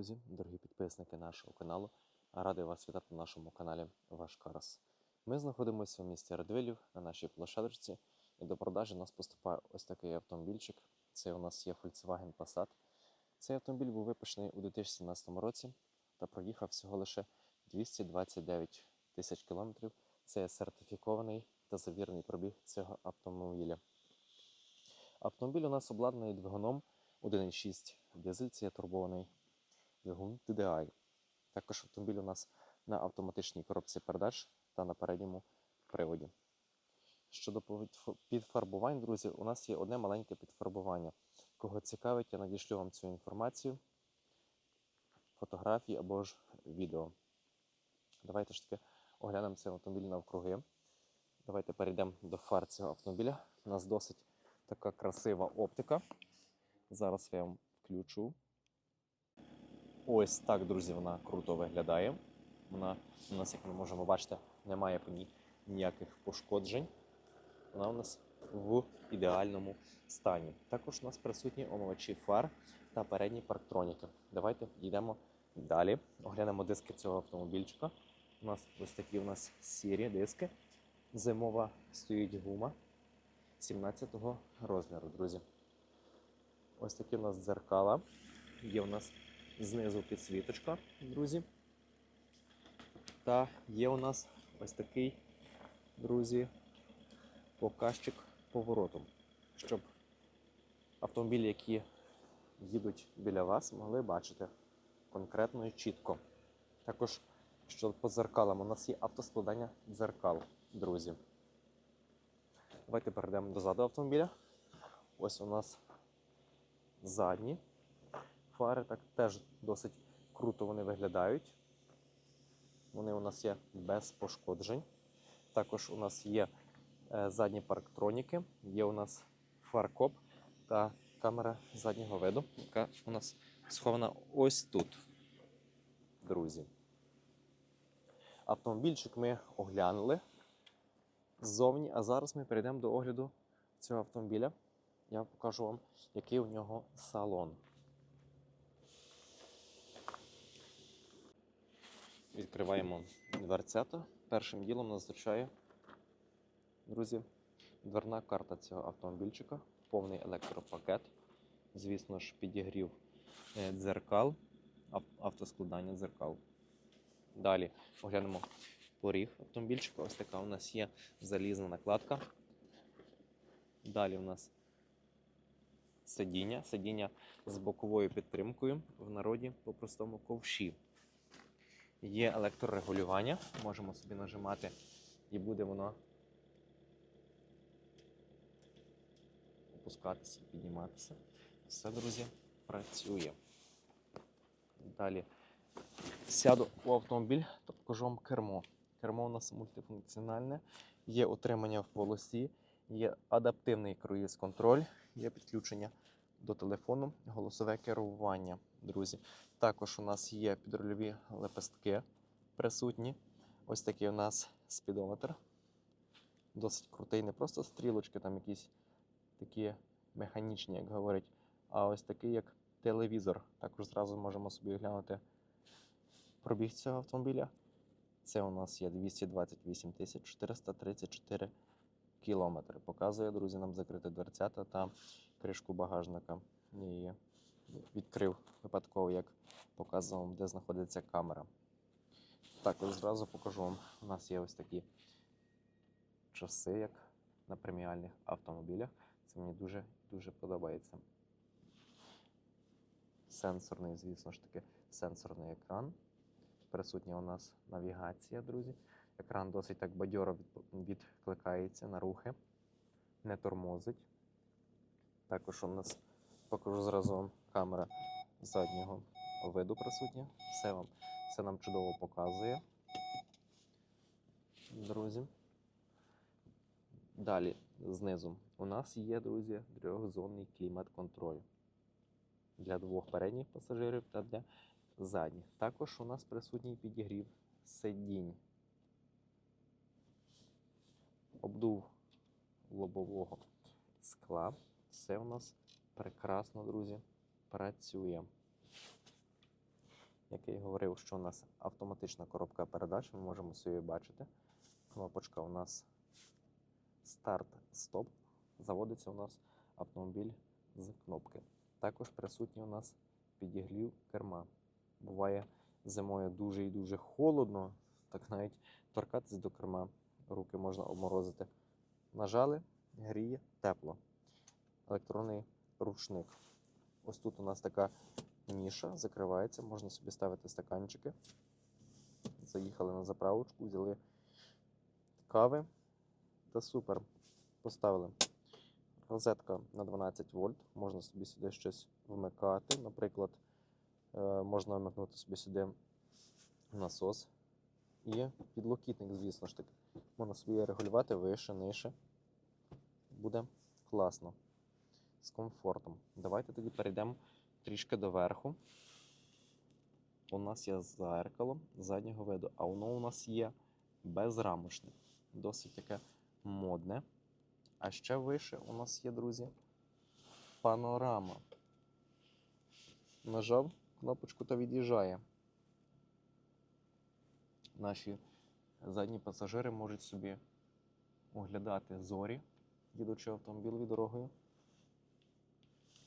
друзі, дорогі підписники нашого каналу. Радий вас вітати на нашому каналі Ваш Карас. Ми знаходимося в місті Радвилів на нашій площадочці, і до продажі нас поступає ось такий автомобільчик. Це у нас є Volkswagen Passat. Цей автомобіль був випущений у 2017 році та проїхав всього лише 229 тисяч кілометрів. Це сертифікований та завірений пробіг цього автомобіля. Автомобіль у нас обладнаний двигуном 1.6 дизель, це турбований двигун TDI. Також автомобіль у нас на автоматичній коробці передач та на передньому приводі. Щодо підфарбувань, друзі, у нас є одне маленьке підфарбування. Кого цікавить, я надішлю вам цю інформацію, фотографії або ж відео. Давайте ж таки оглянемо цей автомобіль навкруги. Давайте перейдемо до фар цього автомобіля. У нас досить така красива оптика. Зараз я вам включу. Ось так, друзі, вона круто виглядає. Вона у нас, як ми можемо бачити, немає по ній ніяких пошкоджень. Вона у нас в ідеальному стані. Також у нас присутні омивачі фар та передні парктроніки. Давайте йдемо далі. Оглянемо диски цього автомобільчика. У нас ось такі у нас сірі диски. Зимова стоїть гума 17-го розміру, друзі. Ось такі у нас дзеркала. Є у нас знизу підсвіточка, друзі. Та є у нас ось такий, друзі, показчик повороту, щоб автомобілі, які їдуть біля вас, могли бачити конкретно і чітко. Також, що по дзеркалам, у нас є автоскладання дзеркал, друзі. Давайте перейдемо до заду автомобіля. Ось у нас задні фари так теж досить круто вони виглядають. Вони у нас є без пошкоджень. Також у нас є е, задні парктроніки, є у нас фаркоп та камера заднього виду, яка у нас схована ось тут, друзі. Автомобільчик ми оглянули ззовні, а зараз ми перейдемо до огляду цього автомобіля. Я покажу вам, який у нього салон. Відкриваємо дверцята. Першим ділом нас зустрічає, друзі, дверна карта цього автомобільчика, повний електропакет. Звісно ж, підігрів е, дзеркал, автоскладання дзеркал. Далі оглянемо поріг автомобільчика. Ось така у нас є залізна накладка. Далі у нас сидіння, сидіння з боковою підтримкою, в народі по-простому ковші. Є електрорегулювання, можемо собі нажимати, і буде воно опускатися, підніматися. Все, друзі, працює. Далі сяду у автомобіль покажу вам кермо. Кермо у нас мультифункціональне, є утримання в полосі, є адаптивний круїз-контроль, є підключення до телефону, голосове керування, друзі. Також у нас є підрульові лепестки присутні. Ось такий у нас спідометр. Досить крутий, не просто стрілочки, там якісь такі механічні, як говорять, а ось такий, як телевізор. Також зразу можемо собі глянути пробіг цього автомобіля. Це у нас є 228 434 кілометри. Показує, друзі, нам закрити дверцята та кришку багажника. І відкрив випадково, як показував, вам, де знаходиться камера. Також зразу покажу вам. У нас є ось такі часи, як на преміальних автомобілях. Це мені дуже дуже подобається. Сенсорний, звісно ж таки, сенсорний екран. Присутня у нас навігація, друзі. Екран досить так бадьоро відкликається на рухи, не тормозить. Також у нас покажу зразу вам камера заднього виду присутня. Все вам все нам чудово показує. Друзі. Далі знизу у нас є, друзі, трьохзонний клімат-контроль для двох передніх пасажирів та для задніх. Також у нас присутній підігрів сидінь. Обдув лобового скла. Все у нас прекрасно, друзі, працює. Як я і говорив, що у нас автоматична коробка передач, ми можемо собі бачити. Кнопочка у нас старт-стоп. Заводиться у нас автомобіль з кнопки. Також присутній у нас підігрів керма. Буває зимою дуже і дуже холодно, так навіть торкатись до керма руки можна обморозити. Нажали, гріє тепло. Електронний ручник. Ось тут у нас така ніша, закривається, можна собі ставити стаканчики. Заїхали на заправочку, взяли кави та супер. Поставили. Розетка на 12 вольт. Можна собі сюди щось вмикати. Наприклад, е, можна вмикнути собі сюди насос. І підлокітник, звісно ж таки. Можна собі регулювати вище, нижче. Буде класно. З комфортом. Давайте тоді перейдемо трішки доверху. У нас є зеркало заднього виду, а воно у нас є безрамочне. Досить таке модне. А ще вище у нас є, друзі, панорама. Нажав кнопочку та від'їжджає. Наші задні пасажири можуть собі оглядати зорі, їдучи автомобілем дорогою.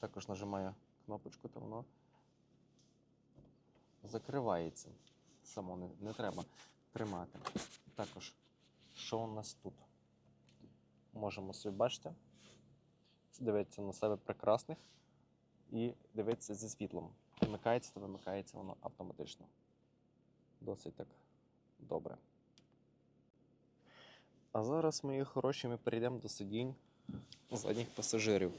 Також нажимаю кнопочку, та воно закривається. Само не, не треба тримати. Також, що у нас тут? Можемо собі бачити, дивитися на себе прекрасних і дивитися зі світлом. Вмикається та вимикається воно автоматично. Досить так добре. А зараз, мої хороші, ми перейдемо до сидінь задніх пасажирів.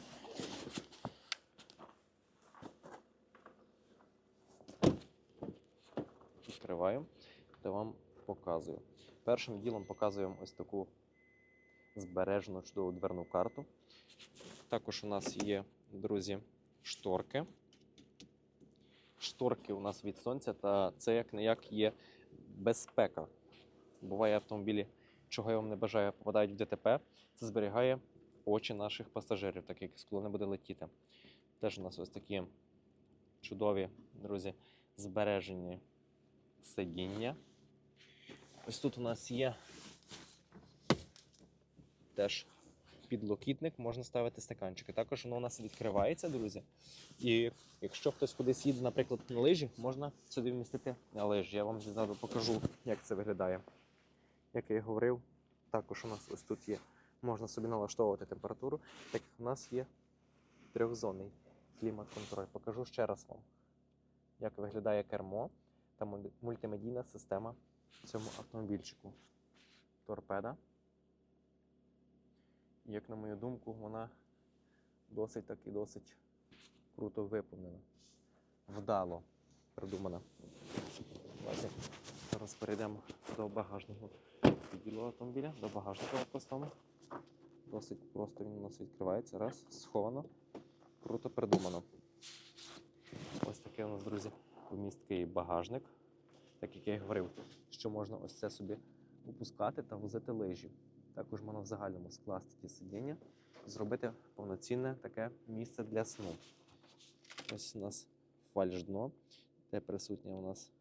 Відкриваю та вам показую. Першим ділом показуємо ось таку збережену чудову дверну карту. Також у нас є, друзі, шторки. Шторки у нас від сонця, та це як не як є безпека. Буває автомобілі, чого я вам не бажаю, попадають в ДТП. Це зберігає очі наших пасажирів, так як скло не буде летіти. Теж у нас ось такі чудові, друзі, збережені сидіння. Ось тут у нас є теж підлокітник, можна ставити стаканчики. Також воно у нас відкривається, друзі. І якщо хтось кудись їде, наприклад, на лижі, можна сюди вмістити лижі. Я вам зараз покажу, як це виглядає. Як я і говорив, також у нас ось тут є, можна собі налаштовувати температуру, так як у нас є трьохзонний клімат-контроль. Покажу ще раз вам, як виглядає кермо та мультимедійна система в цьому автомобільчику. Торпеда. Як на мою думку, вона досить так і досить круто виповнена. Вдало придумана. Давайте зараз перейдемо до багажного відділу автомобіля, до багажника поставимо. Досить просто він у нас відкривається. Раз, сховано. Круто придумано. Ось такий у нас, друзі, вмісткий багажник. Так як я і говорив, що можна ось це собі опускати та возити лижі. Також можна в загальному скласти ті сидіння, зробити повноцінне таке місце для сну. Ось у нас фальш-дно, де присутнє у нас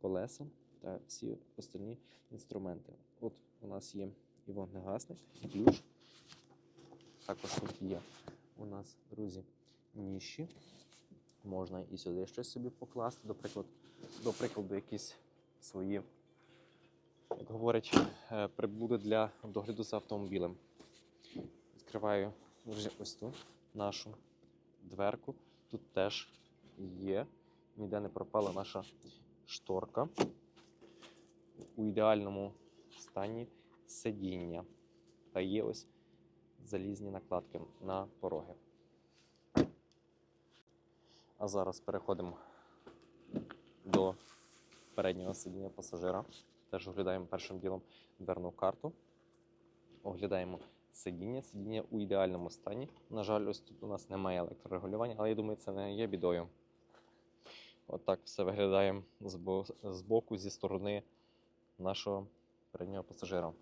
колесо та всі остальні інструменти. От у нас є і вогнегасник, і ключ. Також тут є у нас, друзі, ніші. Можна і сюди щось собі покласти, до прикладу, до прикладу, якісь свої, як говорять, е, приблуди для догляду за автомобілем. Відкриваю ось ту нашу дверку. Тут теж є, ніде не пропала наша шторка. У ідеальному стані сидіння. Та є ось залізні накладки на пороги. А зараз переходимо до переднього сидіння пасажира. Теж оглядаємо першим ділом дверну карту. Оглядаємо сидіння. Сидіння у ідеальному стані. На жаль, ось тут у нас немає електрорегулювання, але я думаю, це не є бідою. Отак все виглядає збо- збоку, зі сторони нашого переднього пасажира.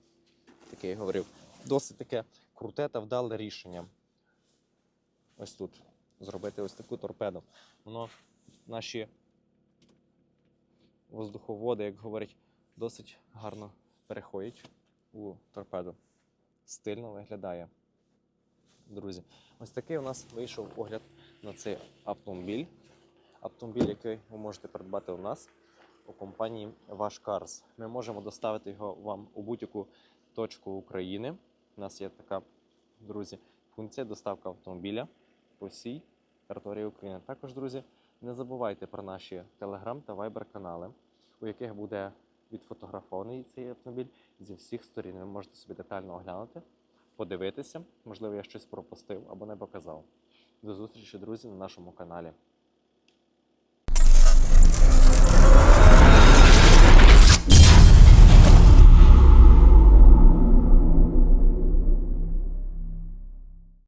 Таке я говорив. Досить таке круте та вдале рішення. Ось тут зробити ось таку торпеду. Воно наші воздуховоди, як говорять, досить гарно переходять у торпеду. Стильно виглядає. Друзі, ось такий у нас вийшов огляд на цей автомобіль. Автомобіль, який ви можете придбати у нас у компанії Ваш Cars. Ми можемо доставити його вам у будь-яку точку України. У нас є така, друзі, функція доставка автомобіля по всій території України. Також, друзі, не забувайте про наші Telegram та Viber канали, у яких буде відфотографований цей автомобіль зі всіх сторін. Ви можете собі детально оглянути, подивитися. Можливо, я щось пропустив або не показав. До зустрічі, друзі, на нашому каналі.